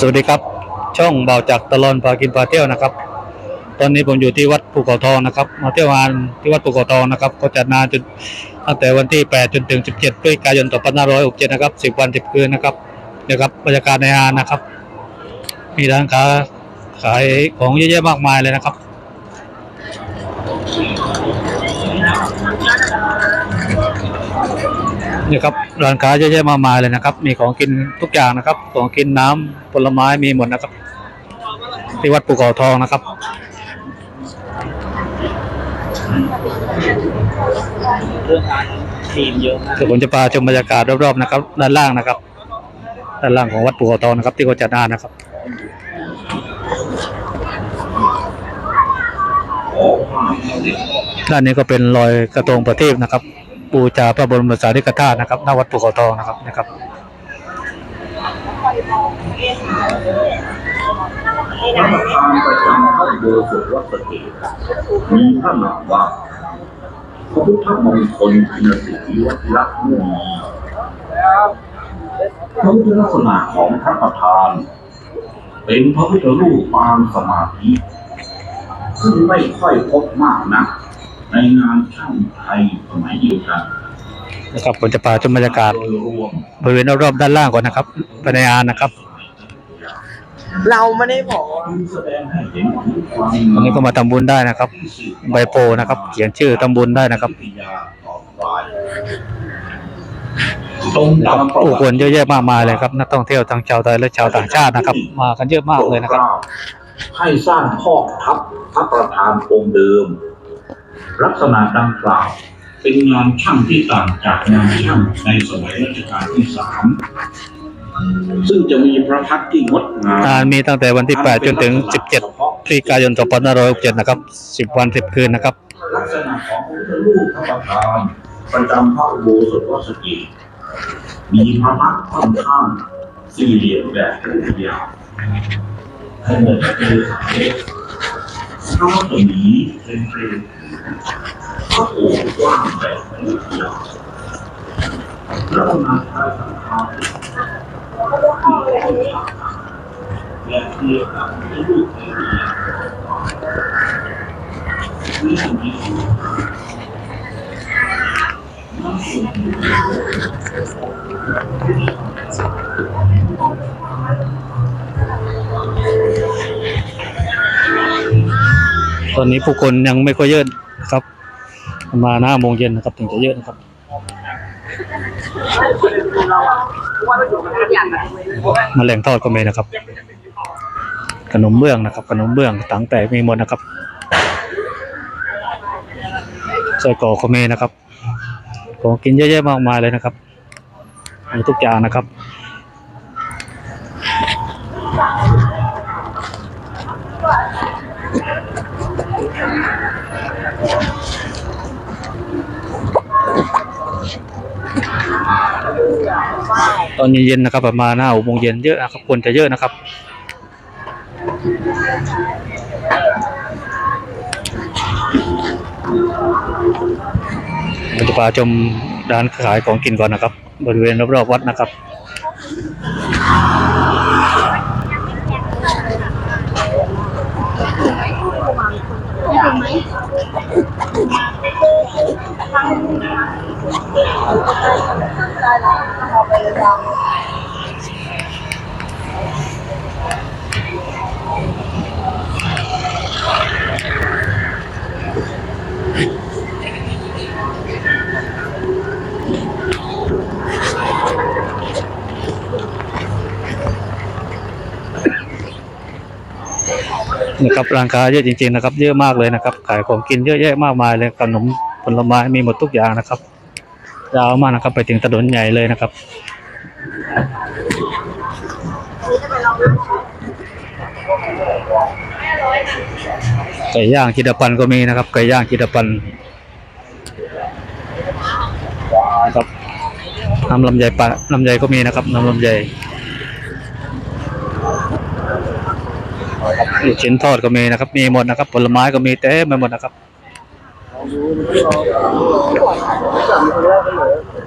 สวัสดีครับ ช่องเบาจากตลอนพากินพาเที่ยวนะครับ ตอนนี้ผมอยู่ที่วัดภูเขาทองนะครับ มาเที่ยวงานที่วัดภูเขาทองนะครับ ก็จัดงานจนตั้งแต่วันที่ 8 จนถึง 17พฤศจิกายน2567นะครับ10 วัน 10 คืนนะครับเดี๋ยวครับบรรยากาศในงานนะครับ มีร้านค้าขายของเยอะแยะมากมายเลยนะครับ นี่ครับร้านค้าเยอะแยะมากมายเลยนะครับ มีของกินทุกอย่างนะครับ ของกินน้ำผลไม้มีหมดนะครับที่วัดภูเขาทองนะครับเรื่องการทีมเยอะมากเดี๋ยวผมจะพาชมบรรยากาศรอบๆนะครับ ด้านล่างนะครับ ด้านล่างของวัดภูเขาทองนะครับ ที่เขาจัดงานนะครับด้านนี้ก็เป็นรอยกระทงประทีปนะครับ บูชาพระบรมสารีริกธาตุนะครับหน้าวัดภูเขาทองนะครับนะครับพระประธานประจำพระโบสถวัดสะเกดมีพระนามว่าพระพุทธมงคลคุณศรีวัชระม่วงมีพระพุทธลักษณะของพระประธาน เป็นพระพุทธรูปปางสมาธิซึ่งไม่ค่อยพบมากนะ ในงานช่างไทยสมัยเดียวกันนะครับผมจะพาชมบรรยากาศโดยรวมบริเวณรอบๆด้านล่างก่อนนะครับภายในงานนะครับ เราไม่ได้บอกว่าแสดงให้เห็นถึงความวันนี้ก็มาทำบุญได้นะครับ ใบโพนะครับ เขียนชื่อทำบุญได้นะครับวิทยาต่อไปตรงนะคตารับมประผู้วัติคนเยอะแยะมากมายเลยครับนักท่องเที่ยวทั้งชาวไทยและชาวต่างชาตินะครับ มากันเยอะมากเลยนะครับ ให้สร้างพอกทับพระประธานองค์เดิม ลักษณะดังกล่าวเป็นงานช่างที่ต่างจากงานช่างในสมัยรัชกาลที่สามซึ่งจะมีพระพักตร์ที่งดงามงานมีตั้งแต่วันที่ 8 จนถึง 17พฤศจิกายน2567นะครับ 10 วัน 10 คืนนะครับ ลักษณะของพระพุทธรูปพระประธานประจำพระอุโบสถวัดสะเกีมีพระพักตร์ค่อนข้างสี่เหลี่ยมแบบรูปยาวให้เหมือนกับคือพระวัตมีเป็นเปรตพระโอษฐ์กว้างแบบรูปยาวแล้ว ก็มาท้ายสังฆารและเทียบกับพระรูปในเรียนนี่สิ่งที่สุดตอนนี้ผู้คนยังไม่ค่อยเยอะ มาหน้าโมงเย็นนะครับถึงจะเยอะนะครับมาแหล่งทอดก็มีนะครับ ขนมเบื้องนะครับ ขนมเบื้องตังแต่มีหมดนะครับไส้กรอกก็มีนะครับ ของกินเยอะแยะมากมายเลยนะครับมีทุกอย่างนะครับ ตอนเย็นๆนะครับ ประมาณห้าหกโมงเย็นเยอะนะครับคนจะเยอะนะครับเราจะพาชมร้านขายของกินก่อนนะครับ บริเวณรอบๆวัดนะครับ นะครับร้านค้าเยอะจริงๆนะครับ เยอะมากเลยนะครับ ขายของกินเยอะแยะมากมายเลยขนมผลไม้มีหมดทุกอย่างนะครับ ยาวมากนะครับ ไปถึงถนนใหญ่เลยนะครับไก่ย่างจิตรปันก็มีนะครับไก่ย่างจิตรปันนะครับน้ำลำไยปะลำไยก็มีนะครับน้ำลำไยลูกชิ้นทอดก็มีนะครับ มีหมดนะครับ ผลไม้ก็มีเต็มไปหมดนะครับ 嗯。好的好的嗯好的嗯好的嗯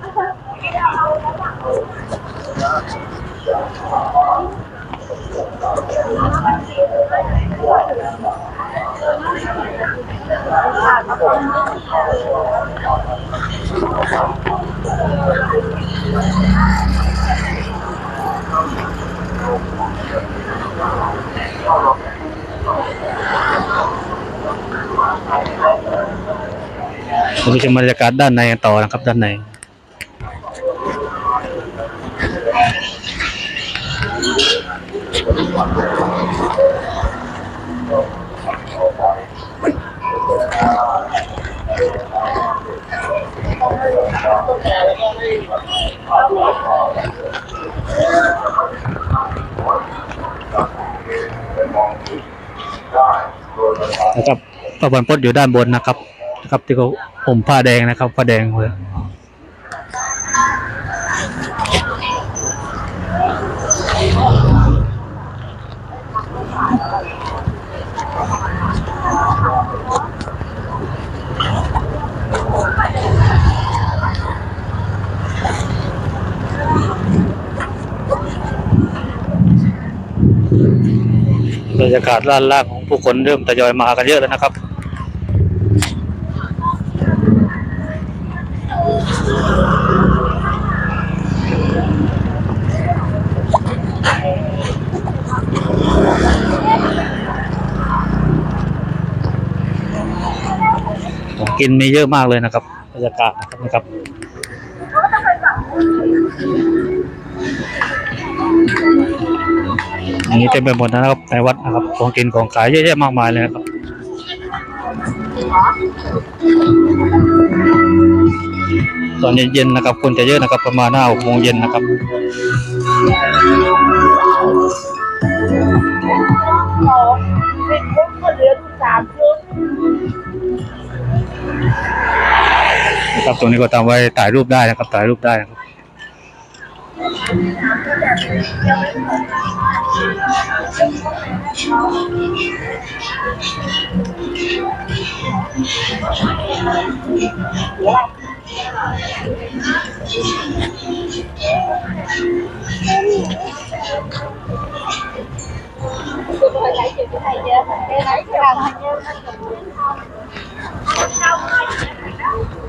好的嗯好的嗯好 เราไปชมบรรยากาศด้านในกันต่อนะครับด้านในนะครับพระบรรพตอยู่ด้านบนนะครับนะครับที่เขา มผ้าแดงนะครับผ้าแดงเลยบรรยากาศด้านล่างของผู้คนเริ่มทยอยมากันเยอะแล้วนะครับ ของกินมีเยอะมากเลยนะครับบรรยากาศนะครับนะครับอย่างนี้เต็มไปหมดนะครับในวัดนะครับ ของกินของขายเยอะแยะมากมายเลยนะครับตอนเย็นๆนะครับคนจะเยอะนะครับ ประมาณห้าหกโมงเย็นนะครับ นะครับตรงนี้ก็ทำไว้ถ่ายรูปได้นะครับ ถ่ายรูปได้นะครับ tôi lấy chuyện cái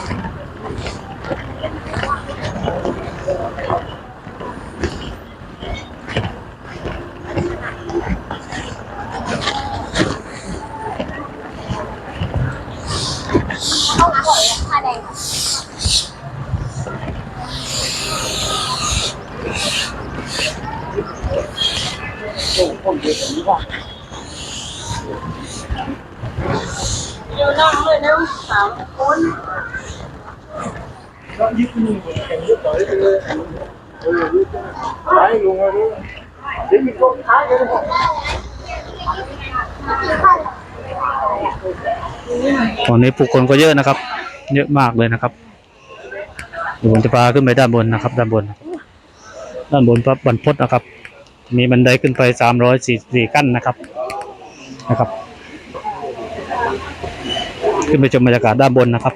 ตอนนี้ผู้คนก็เยอะนะครับ เยอะมากเลยนะครับเดี๋ยวผมจะพาขึ้นไปด้านบนนะครับ ด้านบน ด้านบนพระบรรพตนะครับ มีบันไดขึ้นไปสามร้อยสี่สี่ขั้นนะครับนะครับ ขึ้นไปชมบรรยากาศด้านบนนะครับ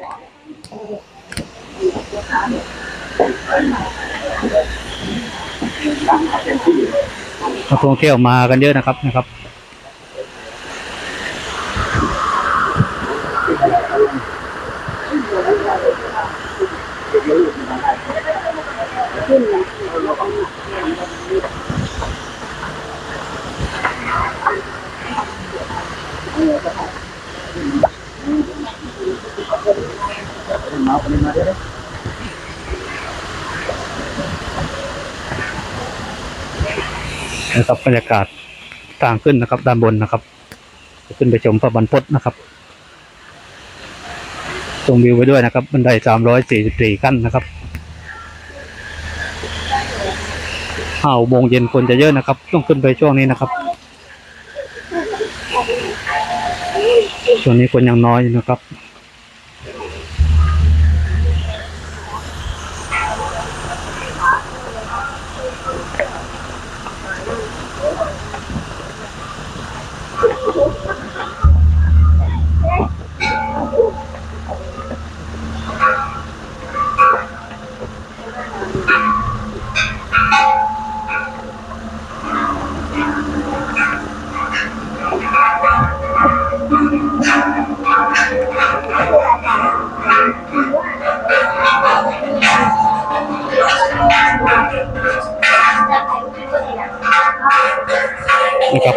นักท่องเที่ยวมากันเยอะนะครับนะครับ นะครับบรรยากาศทางขึ้นนะครับ ด้านบนนะครับขึ้นไปชมพระบรรพตนะครับชมวิวไว้ด้วยนะครับบันไดสามร้อยสี่สิบสี่ขั้นนะครับห้าโมงเย็นคนจะเยอะนะครับ ต้องขึ้นไปช่วงนี้นะครับช่วงนี้คนยังน้อยนะครับ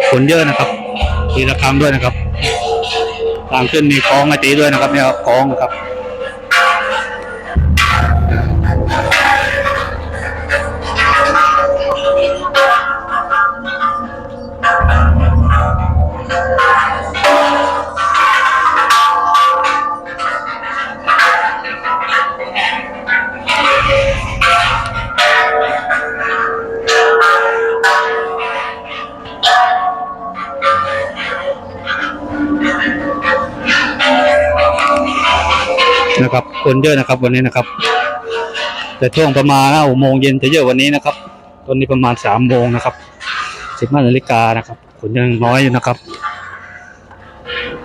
ครับคนเยอะนะครับตีระฆังด้วยนะครับทางขึ้นมีคลองไอตีด้วยนะครับเนี่ยครับกลองนะครับ คนเยอะนะครับ วันนี้นะครับ แต่ช่วงประมาณหกโมงเย็นจะเยอะวันนี้นะครับ ตอนนี้ประมาณสามโมงนะครับสิบห้านาฬิกานะครับคนยังน้อยอยู่นะครับ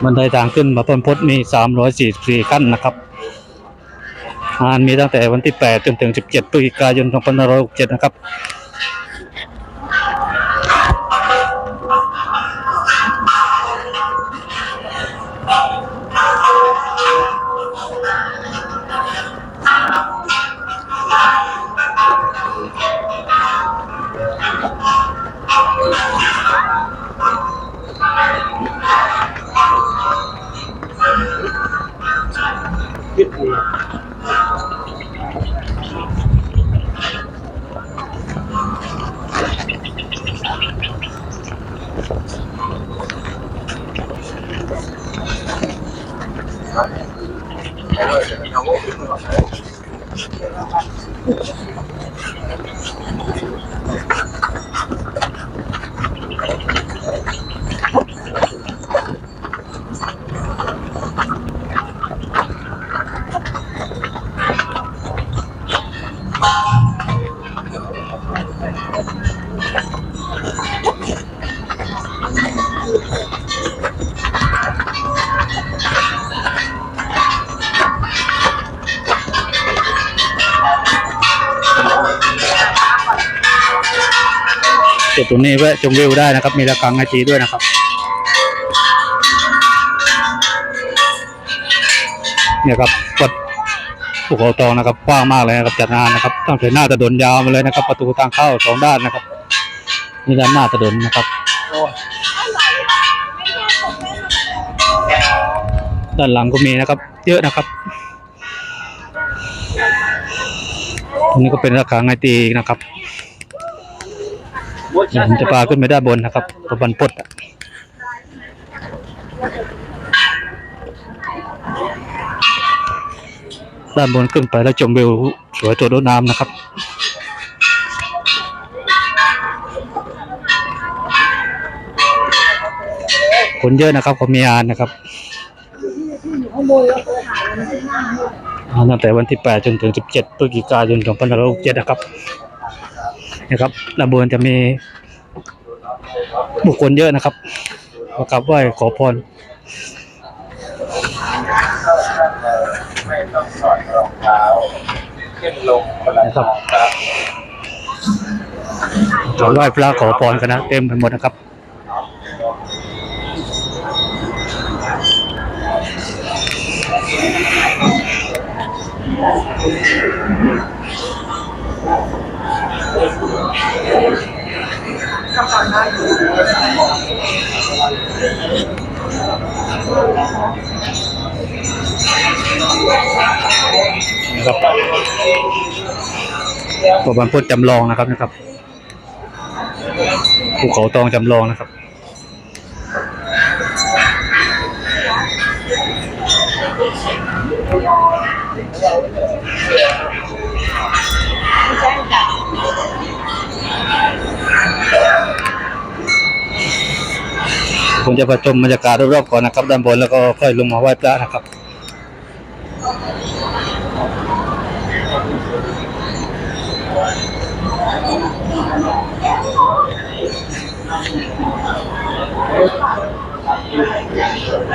บันไดทางขึ้นมาต้นพดมีสามร้อยสี่สี่ขั้นนะครับงานมีตั้งแต่วันที่แปดจนถึงสิบเจ็ดพฤศจิกายนสองพันห้าร้อยหกเจ็ดนะครับ จุดตรงนี้แวะชมวิวได้นะครับ มีระฆังไอจีด้วยนะครับเนี่ยครับวัดภูเขาทองนะครับกว้างมากเลยนะครับจัดงานนะครับตั้งแต่หน้าถนนยาวมาเลยนะครับ ประตูทางเข้าสองด้านนะครับนี่ด้านหน้าถนนนะครับด้านหลังก็มีนะครับ เยอะนะครับตรงนี้ก็เป็นระฆังไอตีนะครับ เดี๋ยวจะพาขึ้นไปด้านบนนะครับตะบันปดอะด้านบนขึ้นไปแล้วชมวิวสวยตัวรถน้ำนะครับ คนเยอะนะครับเขามีงานนะครับตั้งแต่วันที่ 8 จนถึง 17พฤศจิกายน2567นะครับ นะครับด้านบนจะมีบุคคลเยอะนะครับมากราบไหว้ขอพรนะครับครับขอไหว้พระขอพรกันนะเต็มไปหมดนะครับ นะครับตัวบันพุทธจำลองนะครับนะครับภูเขาทองจำลองนะครับ ผมจะประชมบรรยากาศรอบๆก่อนนะครับด้านบนแล้วก็ค่อยลงมาไหว้พระนะครับ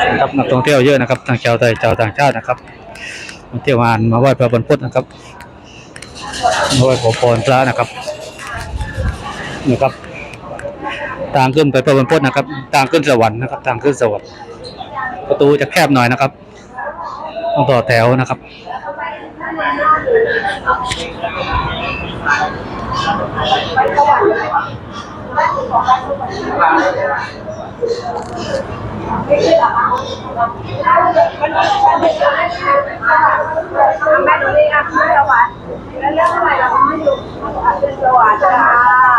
นะครับนักท่องเที่ยวเยอะนะครับทั้งชาวไทยชาวต่างชาตินะครับมาเที่ยวงานมาไหว้พระบรรพตนะครับมาไหว้ขอพรพระนะครับนะครับ ทางขึ้นไปพระบรรพตนะครับทางขึ้นสวรรค์นะครับทางขึ้นสวรรค์ประตูจะแคบหน่อยนะครับ ต้องต่อแถวนะครับแม่ดูนี่อะขึ้นสวรรค์แล้วเรื่องอะไรเราไม่อยู่ขึ้นสวรรค์จ้า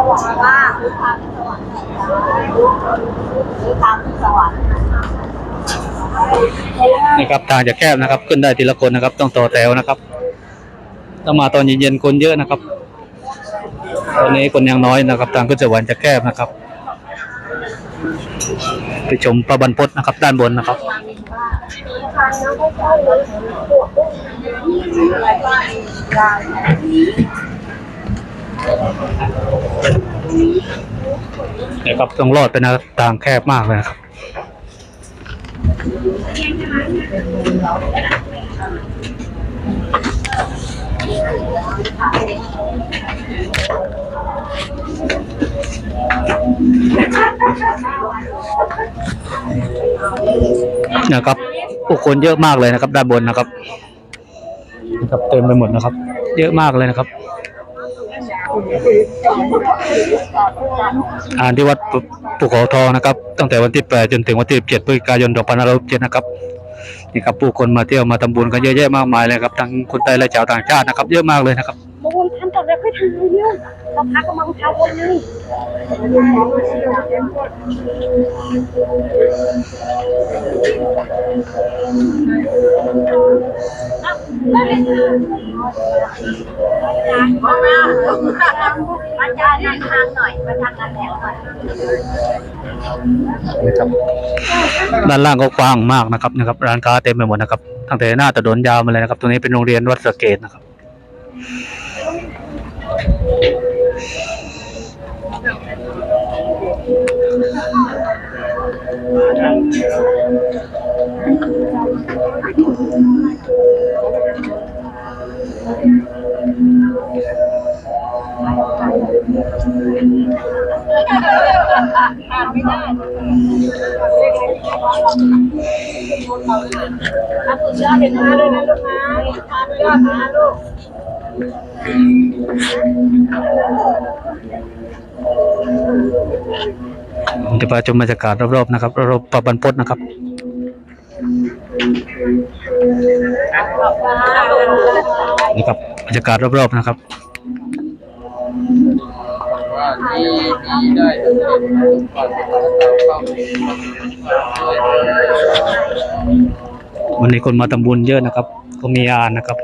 นี่ครับทางจะแคบนะครับ ขึ้นได้ทีละคนนะครับ ต้องต่อแถวนะครับถ้ามาตอนเย็นๆคนเยอะนะครับ ตอนนี้คนยังน้อยนะครับ ทางขึ้นสวรรค์จะแคบนะครับ ไปชมประบันพศนะครับ ด้านบนนะครับเนี่ครับต้องรอดไปนะทางแคบมากเลยนะครับนะครับผู้คนเยอะมากเลยนะครับ ด้านบนนะครับนะครับ เต็มไปหมดนะครับ เยอะมากเลยนะครับ อ่านที่วัดปุภูเขาทองนะครับ ตั้งแต่วันที่ 8 จนถึงวันที่ 17พฤศจิกายน2567นะครับนี่ครับผู้คนมาเที่ยวมาทำบุญกันเยอะแยะมากมายเลยครับทั้งคนไทยและชาวต่างชาตินะครับ เยอะมากเลยนะครับ มงคลทำต่อแล้วค่อยทำเรื่องเราพักกับมังเทำวันนึงอาจารย์นั่งทางหน่อยมาทางนั้นแล้วหน่อยนะครับด้านล่างก็กว้างมากนะครับนะครับ ร้านค้าเต็มไปหมดนะครับ ตั้งแต่หน้าถนนยาวมาเลยนะครับ ตรงนี้เป็นโรงเรียนวัดสะเกดนะครับ ยอดเห็นมาด้วยนะลูกนะทานยอดนะลูก ผมจะพาชมบรรยากาศรอบๆนะครับรอบๆปะบันพศนะครับนี่ครับบรรยากาศรอบๆนะครับวันนี้คนมาทำบุญเยอะนะครับ ก็มีงานนะครับ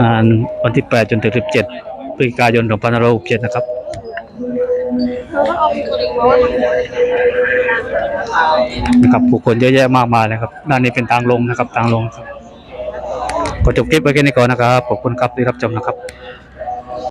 งานวันที่ 8 จนถึง 17พฤศจิกายน2567นะครับนะครับผู้คนเยอะแยะมากมายนะครับด้านนี้เป็นทางลงนะครับทางลงครับก็จบคลิปไว้แค่นี้ก่อนนะครับขอบคุณครับที่รับชมนะครับ